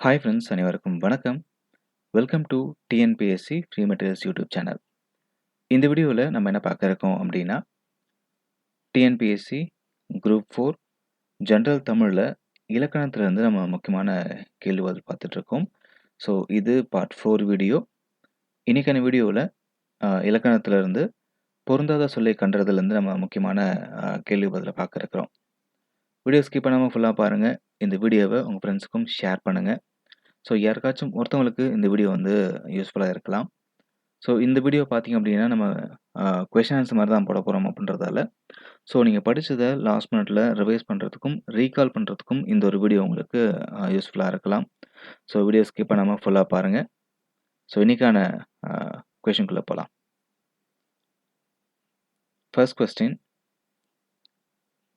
Hi friends அனைவருக்கும் வணக்கம். Welcome to TNPSC free materials YouTube channel இந்த வீடியோவில் நம்ம என்ன பார்க்க இருக்கோம் அப்படின்னா டிஎன்பிஎஸ்சி குரூப் ஃபோர் ஜென்ரல் தமிழில் இலக்கணத்திலேருந்து நம்ம முக்கியமான கேள்வி பதில் பார்த்துட்ருக்கோம் ஸோ இது பார்ட் ஃபோர் வீடியோ இன்றைக்கான வீடியோவில் இலக்கணத்திலேருந்து பொருந்தாத சொல்லை கண்டதுலேருந்து நம்ம முக்கியமான கேள்வி பதிலை பார்க்க இருக்கிறோம். வீடியோ ஸ்கிப் பண்ணாமல் ஃபுல்லாக பாருங்கள் இந்த வீடியோவை உங்கள் ஃப்ரெண்ட்ஸுக்கும் ஷேர் பண்ணுங்கள் ஸோ யாருக்காச்சும் ஒருத்தவங்களுக்கு இந்த வீடியோ வந்து யூஸ்ஃபுல்லாக இருக்கலாம். ஸோ இந்த வீடியோ பார்த்தீங்க அப்படின்னா நம்ம கொஷின் ஆன்சர் மாதிரி தான் போட போகிறோம் அப்படின்றதால. ஸோ நீங்கள் படித்ததை லாஸ்ட் மினிட்ல ரிவைஸ் பண்ணுறதுக்கும் ரீகால் பண்ணுறதுக்கும் இந்த ஒரு வீடியோ உங்களுக்கு யூஸ்ஃபுல்லாக இருக்கலாம். ஸோ வீடியோ ஸ்கிப் பண்ணாமல் ஃபுல்லாக பாருங்கள் ஸோ இன்றைக்கான கொஷின்குள்ளே போகலாம் ஃபர்ஸ்ட் கொஸ்டின்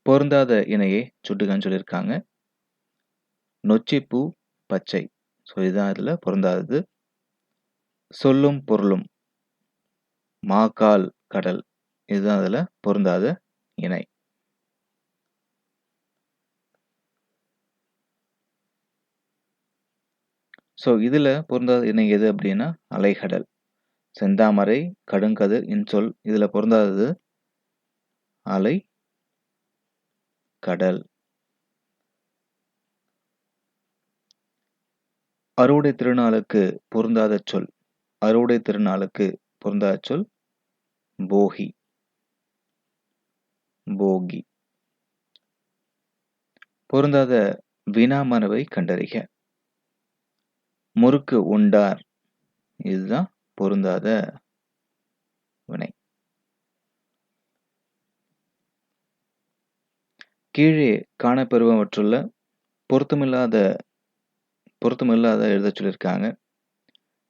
பொருந்தாத இணையை சுட்டுக்கான்னு சொல்லியிருக்காங்க. நொச்சிப்பூ பச்சை. ஸோ இதுதான் இதில் பொருந்தாதது. சொல்லும் பொருளும். மாக்கால் கடல். இதுதான் அதில் பொருந்தாத இணை. ஸோ இதில் பொருந்தாத இணை எது அப்படின்னா அலைகடல். செந்தாமரை கடுங்கதிர் இன்சொல். இதில் பொருந்தாதது அலை கடல். அறுவடை திருநாளுக்கு பொருந்தாத சொல். அறுவடை திருநாளுக்கு பொருந்தாத சொல் போகி. போகி. பொருந்தாத வினாமனவை கண்டறிக. முறுக்கு உண்டார். இதுதான் பொருந்தாத வினை. கீழே காணப்பெறுபவற்றுள்ள பொருத்தமில்லாத பொருத்தமில்லாத எழுத சொல்லியிருக்காங்க.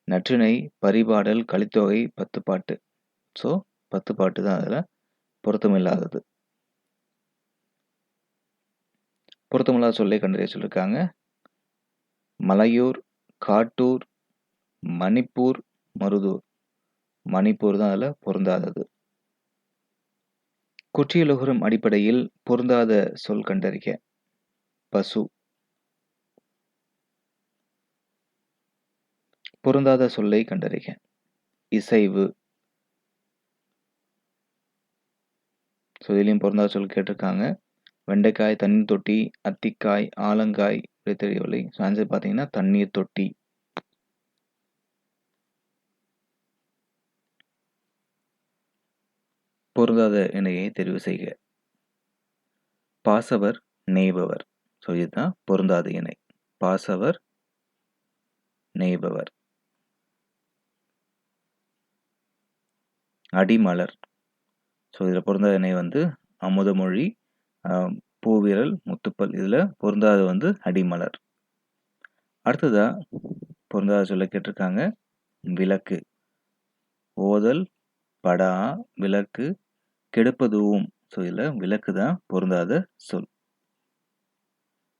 நற்றிணை பரிபாடல் கலித்தொகை பத்து பாட்டு. ஸோ பத்து பாட்டு தான் அதில் பொருத்தமில்லாதது. பொருத்தமில்லாத சொல்லை கண்டறிய சொல்லியிருக்காங்க. மலையூர் காட்டூர் மணிப்பூர் மருதூர். மணிப்பூர் தான் அதில் பொருந்தாதது. குற்றியலுகரும் அடிப்படையில் பொருந்தாத சொல் கண்டறிக. பசு. பொருந்தாத சொல்லை கண்டறிக. இசைவு. ஸோ இதுலேயும் பொருந்தாத சொல் கேட்டிருக்காங்க. வெண்டைக்காய் தண்ணீர் தொட்டி அத்திக்காய் ஆலங்காய் இப்படி தெரியவில்லை. ஸோ ஆன்சர் பார்த்தீங்கன்னா தண்ணீர் தொட்டி. பொருந்தாத இணையை தெரிவு செய்க. பாசவர் நெய்பவர். ஸோ இதுதான் பொருந்தாத இணை பாசவர் நெய்பவர். அடிமலர். ஸோ இதில் பொருந்தாத இணை வந்து அமுதமொழி பூவிரல் முத்துப்பல் இதில் பொருந்தாத வந்து அடிமலர். அடுத்ததாக பொருந்தாத சொல்ல கேட்டிருக்காங்க விளக்கு. ஓதல் படா விளக்கு கெடுப்பதுவும் ஸோ இதில் விளக்கு தான் பொருந்தாத சொல்.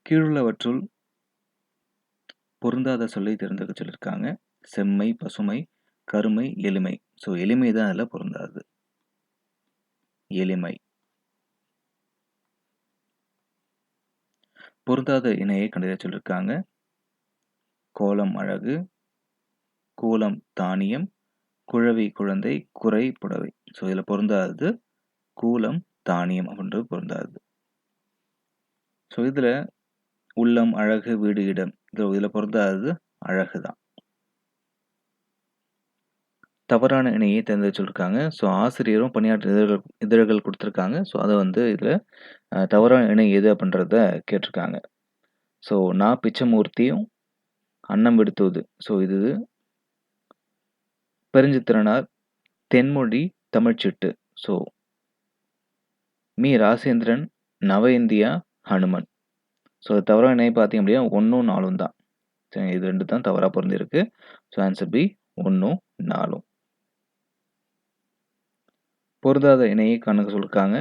கீழுள்ளவற்றுள் பொருந்தாத சொல்லை தேர்ந்தெடுக்க சொல்லியிருக்காங்க செம்மை பசுமை கருமை எளிமை. ஸோ எளிமை தான் அதில் பொருந்தாது. எளிமை. பொருந்தாத இணையை கண்டறிய சொல்லியிருக்காங்க கோலம் அழகு கூலம் தானியம் குழவி குழந்தை குறை புடவை. ஸோ இதில் பொருந்தாதது கூலம் தானியம் அப்படின்றது பொருந்தாது. ஸோ இதில் உள்ளம் அழகு வீடு இடம். இதில் இதில் பொருந்தாதது அழகு தான் தவறான இணையை தேர்ந்தெடுத்து சொல்லியிருக்காங்க ஸோ ஆசிரியரும் பணியாற்ற இதழ்கள் இதழ்கள் கொடுத்துருக்காங்க. ஸோ அதை வந்து இதில் தவறான இணை எது அப்படின்றத கேட்டிருக்காங்க. ஸோ நான் பிச்சமூர்த்தியும் அன்னம் விடுத்துவது ஸோ இது பெருஞ்சித்திரனார் தென்மொழி தமிழ்ச்சிட்டு. ஸோ மீ. ராசேந்திரன் நவ இந்தியா ஹனுமன் ஸோ தவறான இணை பார்த்தீங்க அப்படின்னா ஒன்றும் நாலும் தான். சரி இது ரெண்டு தான் தவறாக பொருந்திருக்கு ஸோ ஆன்சர் பி ஒன்றும் நாலும். பொருந்தாத இணையை கணக்கு சொல்லியிருக்காங்க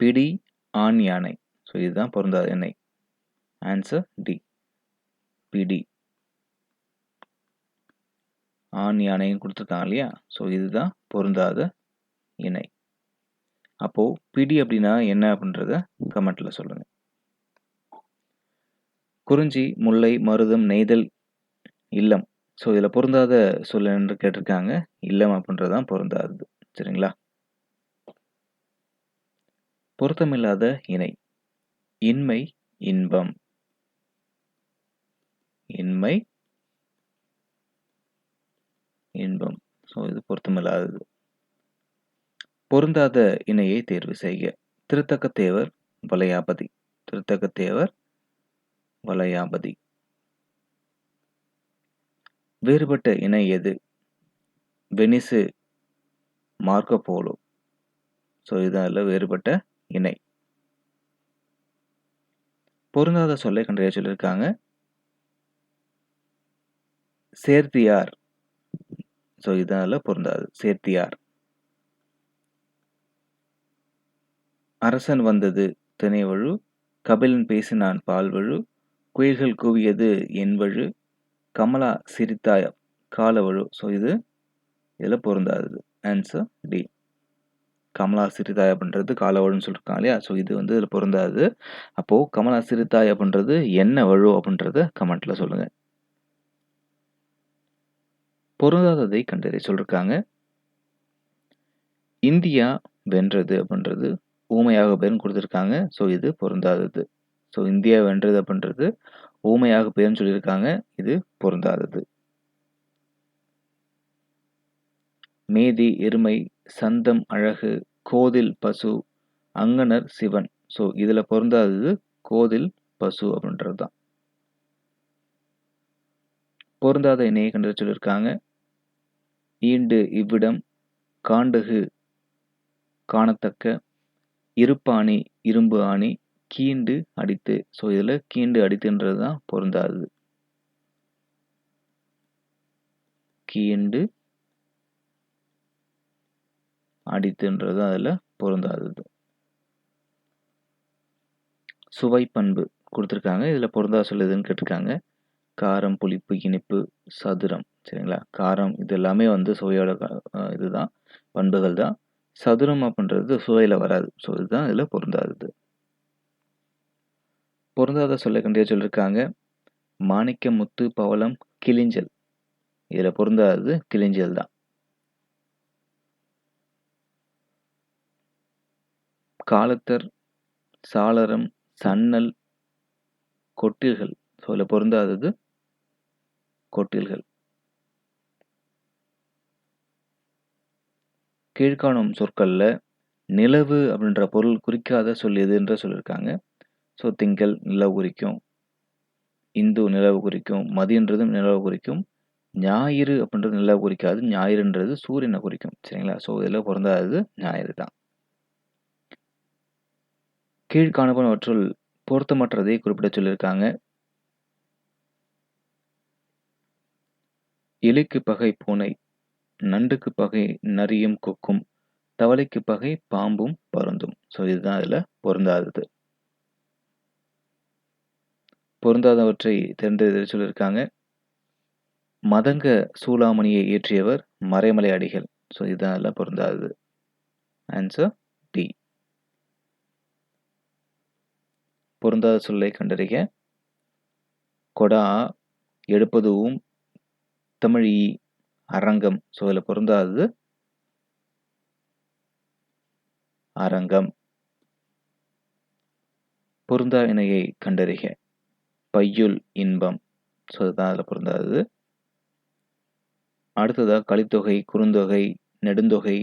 பிடி ஆண் யானை. ஸோ இதுதான் பொருந்தாத இணை ஆன்சர் டி பிடி. ஆண் யானைன்னு கொடுத்துருக்காங்க இல்லையா? ஸோ இதுதான் பொருந்தாத இணை. அப்போது பிடி அப்படின்னா என்ன அப்படின்றத கமெண்ட்டில் சொல்லுங்கள் குறிஞ்சி, முல்லை, மருதம், நெய்தல், இல்லம். ஸோ இதில் பொருந்தாத சொல்லு என்று கேட்டிருக்காங்க. இல்லம் அப்படின்றது தான் பொருந்தாதது. சரிங்களா? பொருத்தமில்லாத இணை. இன்மை, இன்பம். இன்மை இன்பம். ஸோ இது பொருத்தமில்லாதது. பொருந்தாத இணையை தேர்வு செய்க. திருத்தக்கத்தேவர் வலையாபதி திருத்தக்கத்தேவர் வளையாபதி. வேறுபட்ட இணை எது? Venice, Marco polo. ஸோ இதுதான் அதில வேறுபட்ட இணை. பொருந்தாத சொல்லை கண்டறிய சொல்லியிருக்காங்க. சேர்த்தியார். ஸோ இதனால் பொருந்தாது. சேர்த்தியார். அரசன் வந்தது திணைவழு. கபிலன் பேசினான் பால்வழு. குயில்கள் கூவியது என்வழு. கமலா சிரித்தாய் காலவழு. ஸோ இது இதில் பொருந்தாதது. Answer D. கமலா சிறுதாய் அப்படின்றது காலவழுன்னு சொல்லியிருக்காங்க இல்லையா? ஸோ இது வந்து இதில் பொருந்தாது. அப்போது கமலா சிறுதாய் அப்படின்றது என்ன வழு அப்படின்றத கமெண்ட்டில் சொல்லுங்கள் பொருந்தாததை கண்டறி சொல்லியிருக்காங்க. இந்தியா வென்றது அப்படின்றது ஊமையாக பேர்னு கொடுத்துருக்காங்க ஸோ இது பொருந்தாதது. ஸோ இந்தியா வென்றது அப்படின்றது ஊமையாக பேர்னு சொல்லியிருக்காங்க. இது பொருந்தாதது. மேதி, எருமை, சந்தம் அழகு, கோதில் பசு, அங்கனர் சிவன். ஸோ இதில் பொருந்தாதது கோதில் பசு அப்படின்றது தான். பொருந்தாத இணையை கண்டு சொல்லியிருக்காங்க. ஈண்டு இவ்விடம், காண்டகு காணத்தக்க, இருப்பாணி இரும்பு ஆணி, கீண்டு அடித்து. ஸோ இதில் கீண்டு அடித்துன்றது தான் பொருந்தாதது. கீண்டு அடித்துன்றது அதில் பொருந்தாதது. சுவை பண்பு கொடுத்துருக்காங்க இதில் பொருந்தா சொல்லுதுன்னு கேட்டிருக்காங்க. காரம், புளிப்பு, இனிப்பு, சதுரம். சரிங்களா? காரம் இது எல்லாமே வந்து சுவையோட இதுதான். பண்புகள் தான். சதுரம் அப்படின்றது சுவையில் வராது. ஸோ இதுதான் இதில் பொருந்தாதது. பொருந்தாத சொல்ல கண்டறிய சொல்லியிருக்காங்க. மாணிக்க முத்து, பவளம், கிளிஞ்சல். இதில் பொருந்தாதது கிளிஞ்சல் தான். காலத்தர், சாளரம், சன்னல், கொட்டில்கள். ஸோ இதில் பொருந்தாதது கொட்டில்கள். கீழ்காணும் சொற்களில் நிலவு அப்படின்ற பொருள் குறிக்காத சொல் எதுன்ற சொல்லியிருக்காங்க. ஸோ திங்கள் நிலவு குறிக்கும். இந்து நிலவு குறிக்கும். மதியன்றதும் நிலவு குறிக்கும். ஞாயிறு அப்படின்றது நிலவு குறிக்காது. ஞாயிறுன்றது சூரியனை குறிக்கும். சரிங்களா? ஸோ இதில் பொருந்தாதது ஞாயிறு தான். கீழ்காணப்பனவற்றுள் பொருத்தமற்றதை குறிப்பிட சொல்லியிருக்காங்க. எலிக்கு பகை பூனை, நண்டுக்கு பகை நரியும் கொக்கும், தவளைக்கு பகை பாம்பும் பருந்தும். ஸோ இதுதான் அதில் பொருந்தாதது. பொருந்தாதவற்றை தேர்ந்தெடுக்க சொல்லியிருக்காங்க. மதங்க சூளாமணியை இயற்றியவர் மறைமலை அடிகள். ஸோ இதுதான் இதில பொருந்தாதது. Answer D. பொருந்தாத சொல்லை கண்டறிக. கொடா, எடுப்பது தமிழி தமிழ் அரங்கம். ஸோ இதில் பொருந்தாதது அரங்கம். பொருந்தா இணையை கண்டறிக. பையுள் இன்பம். ஸோ இதுதான் அதில் பொருந்தாதது. அடுத்ததாக கலித்தொகை, குறுந்தொகை, நெடுந்தொகை,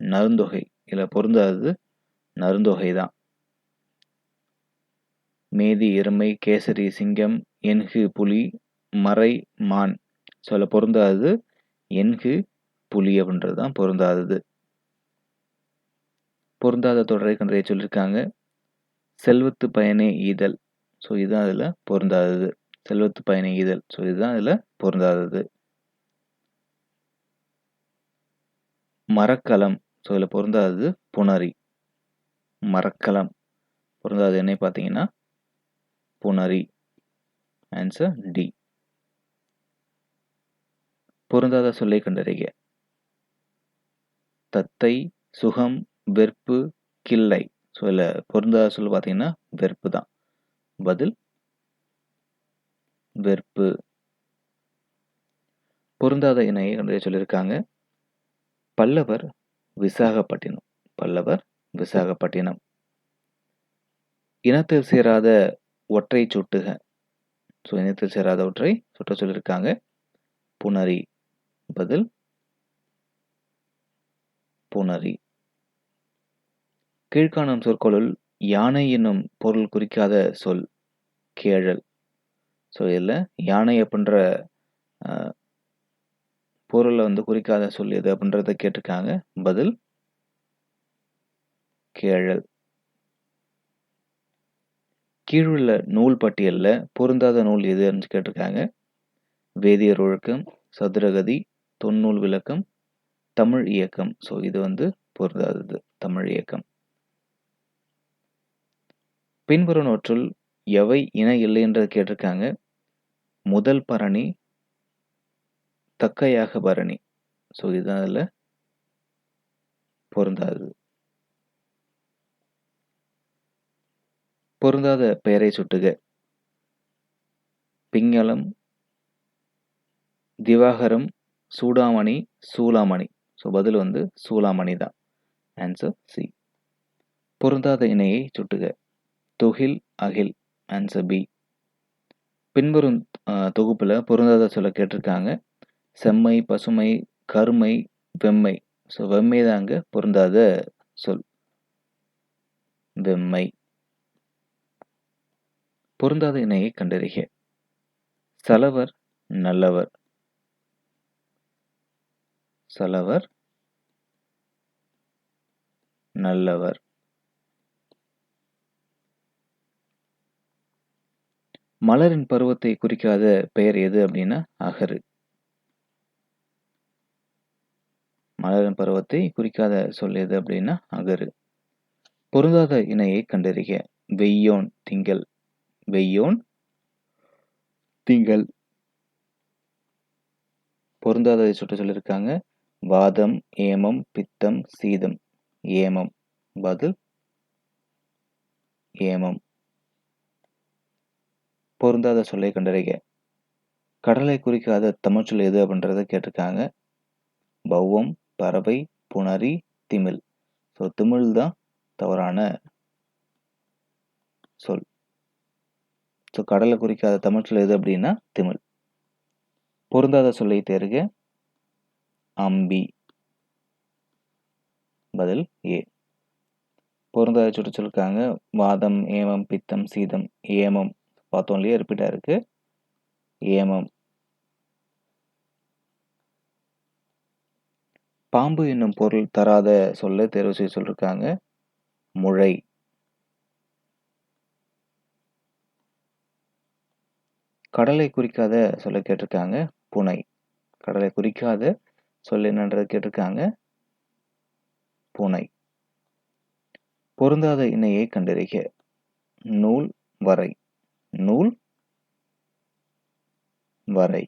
நறுந்தொகை. இதில் பொருந்தாதது நறுந்தொகை தான். மேதி, எருமை, கேசரி, சிங்கம், என்கு புலி, மறை, மான். ஸோ பொருந்தாதது என்கு புலி அப்படின்றது தான் பொருந்தாதது. பொருந்தாத தொடரை கன்றைய சொல்லியிருக்காங்க. செல்வத்து பயனே ஈதல். ஸோ இதுதான் அதில் பொருந்தாதது. செல்வத்து பயனே ஈதல். ஸோ இதுதான் அதில் பொருந்தாதது. மரக்கலம். ஸோ இதில் பொருந்தாதது புணரி. மரக்கலம். பொருந்தாதது என்ன பார்த்தீங்கன்னா, புணரி. Answer D. பொருந்தாத சொல்லை கண்டறிக. தத்தை, சுகம், வெறுப்பு கிள்ளை. ஸோ பொருந்தாத சொல் பார்த்தீங்கன்னா, வெறுப்பு தான். பதில் வெறுப்பு பொருந்தாத இணையை கண்டறிய சொல்லியிருக்காங்க பல்லவர் விசாகப்பட்டினம் பல்லவர் விசாகப்பட்டினம் இனத்தில் சேராத ஒற்றை சுட்டுக. ஸோ இனத்தில் சேராத ஒற்றை சுட்ட சொல்லியிருக்காங்க புனரி பதில். புனரி கீழ்காணும் சொற்களுள் யானை என்னும் பொருள் குறிக்காத சொல் கேழல். ஸோ இதில் யானை அப்படின்ற பொருளை வந்து குறிக்காத சொல் எது அப்படின்றத கேட்டிருக்காங்க. பதில் கேழல். கீழுள்ள நூல் பட்டியலில் பொருந்தாத நூல் எதுன்னு கேட்டிருக்காங்க. வேதியர் ஒழுக்கம் சதுரகதி தொன்னூல் விளக்கம் தமிழ் இயக்கம். ஸோ இது வந்து பொருந்தாதது தமிழ் இயக்கம். பின்வருவனவற்றுள் எவை இணை இல்லைன்றது கேட்டிருக்காங்க. முதல் பரணி தக்கையாக பரணி. ஸோ இதுதான் அதில் பொருந்தாதது. பொருந்தாத பெயரை சுட்டுக. பிங்களம் திவாகரம் சூடாமணி சூலாமணி. ஸோ பதில் வந்து சூலாமணி தான். ஆன்சர் சி பொருந்தாத இணையை சுட்டுக. தொகில் அகில். ஆன்சர் பி பின்வரும் தொகுப்பில் பொருந்தாத சொல்ல கேட்டிருக்காங்க. செம்மை பசுமை கருமை வெம்மை. ஸோ வெம்மை தாங்க பொருந்தாத சொல். வெம்மை. பொருந்தாத இணையை கண்டறிக. சலவர் நல்லவர். சலவர் நல்லவர். மலரின் பருவத்தை குறிக்காத பெயர் எது அப்படின்னா அகரு. மலரின் பருவத்தை குறிக்காத சொல் எது அப்படின்னா அகரு. பொருந்தாத இணையை கண்டறிக. வெய்யோன் திங்கள். வெய்யோன் திங்கள். பொருந்தாததை சுட்ட சொல்லியிருக்காங்க. வாதம் ஏமம் பித்தம் சீதம். ஏமம். பதில் ஏமம். பொருந்தாத சொல்லை கண்டறிக. கடலை குறிக்காத தமிழ்ச்சொல் எது அப்படின்றத கேட்டிருக்காங்க. பௌவம் பறவை புணரி திமிழ் ஸோ திமிழ் தான் தவறான சொல். ஸோ கடலை குறிக்காத தமிழ்ச்சொல் எது அப்படின்னா திமிழ். பொருந்தாத சொல்லை தேர்க. அம்பி. பதில் ஏ. பொருந்தாத சுட்டு சொல்லிருக்காங்க வாதம் ஏமம் பித்தம் சீதம் ஏமம். பார்த்தோம் இல்லையா? ரிப்பீட்டாக இருக்கு. ஏமம். பாம்பு என்னும் பொருள் தராத சொல்ல தேர்வு செய்ய சொல்லியிருக்காங்க முளை கடலை குறிக்காத சொல்ல கேட்டிருக்காங்க புனை. கடலை குறிக்காத சொல் என்னன்றது கேட்டிருக்காங்க புனை. பொருந்தாத இணையை கண்டறிக. நூல் வரை. நூல் வரை.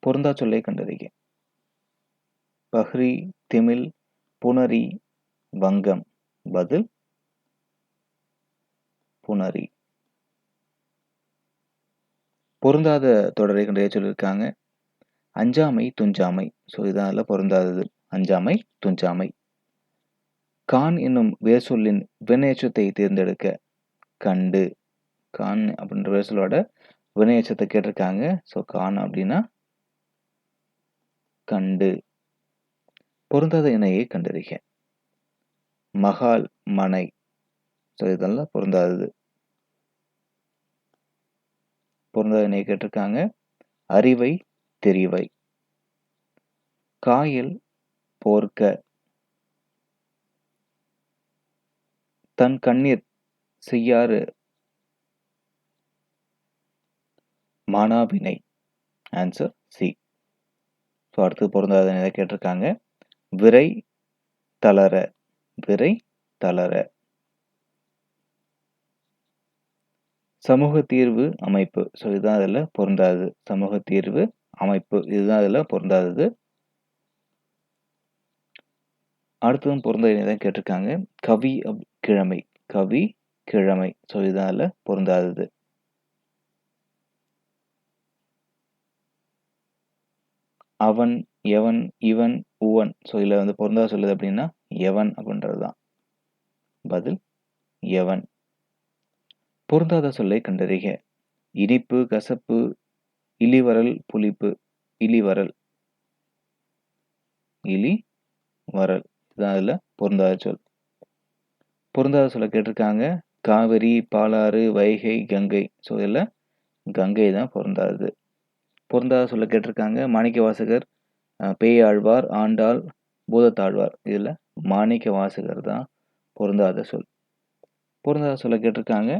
பொருந்தா சொல்லை கண்டறிக. பஹ்ரி திமில் புனரி வங்கம். பதில் புனரி பொருந்தாத தொடரை கண்டறிய சொல்லியிருக்காங்க. அஞ்சாமை துஞ்சாமை. ஸோ இதனால பொருந்தாதது. அஞ்சாமை துஞ்சாமை. கான் என்னும் வேர் சொல்லின் வினையச்சத்தை தேர்ந்தெடுக்க கண்டு. கான் அப்படின்ற வேர் சொல்லோட வினையச்சத்தை கேட்டிருக்காங்க. ஸோ கான் அப்படின்னா கண்டு. பொருந்தாத இணையை கண்டறிக. மகால் மனை. ஸோ இதெல்லாம் பொருந்தாதது. பொருந்தாத கேட்டிருக்காங்க. அறிவை தெரிவை. காயில் போர்க்க. தன் கண்ணீர் செய்யாறு. மானாவினை ஆன்சர் சி ஸோ அடுத்து பொருந்தாத கேட்டிருக்காங்க. விரை தளர. விரை தளர. சமூக தீர்வு அமைப்பு. ஸோ இதுதான் அதில் பொருந்தாது சமூக தீர்வு அமைப்பு. இதுதான் அதில் பொருந்தாதது. அடுத்ததும் பொருந்த தான் கேட்டிருக்காங்க. கவி அப் கிழமை. கவி கிழமை. ஸோ இதுதான் அதில் பொருந்தாதது. அவன் எவன் இவன் உவன். ஸோ இதில் வந்து பொருந்தா சொல்லுது அப்படின்னா எவன் அப்படின்றது தான் பதில் எவன். பொருந்தாத சொல்லை கண்டறிக. இனிப்பு, கசப்பு, இலிவரல் புளிப்பு. இலிவரல் இலி வரல். இதுதான் அதில் பொருந்தாத சொல். பொருந்தாத சொல்ல கேட்டிருக்காங்க. காவிரி, பாலாறு, வைகை, கங்கை. ஸோ இதில் கங்கை தான் பொருந்தாதது. பொருந்தாத சொல்ல கேட்டிருக்காங்க. மாணிக்க வாசகர் பேயாழ்வார், ஆண்டாள், பூதத்தாழ்வார். இதில் மாணிக்க வாசகர் தான் பொருந்தாத சொல். பொருந்தாத சொல்ல கேட்டிருக்காங்க.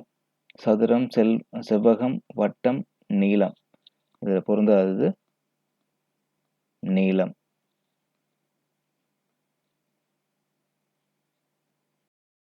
சதுரம், செல் செவ்வகம், வட்டம், நீளம். இதில் பொருந்தாதது நீளம்.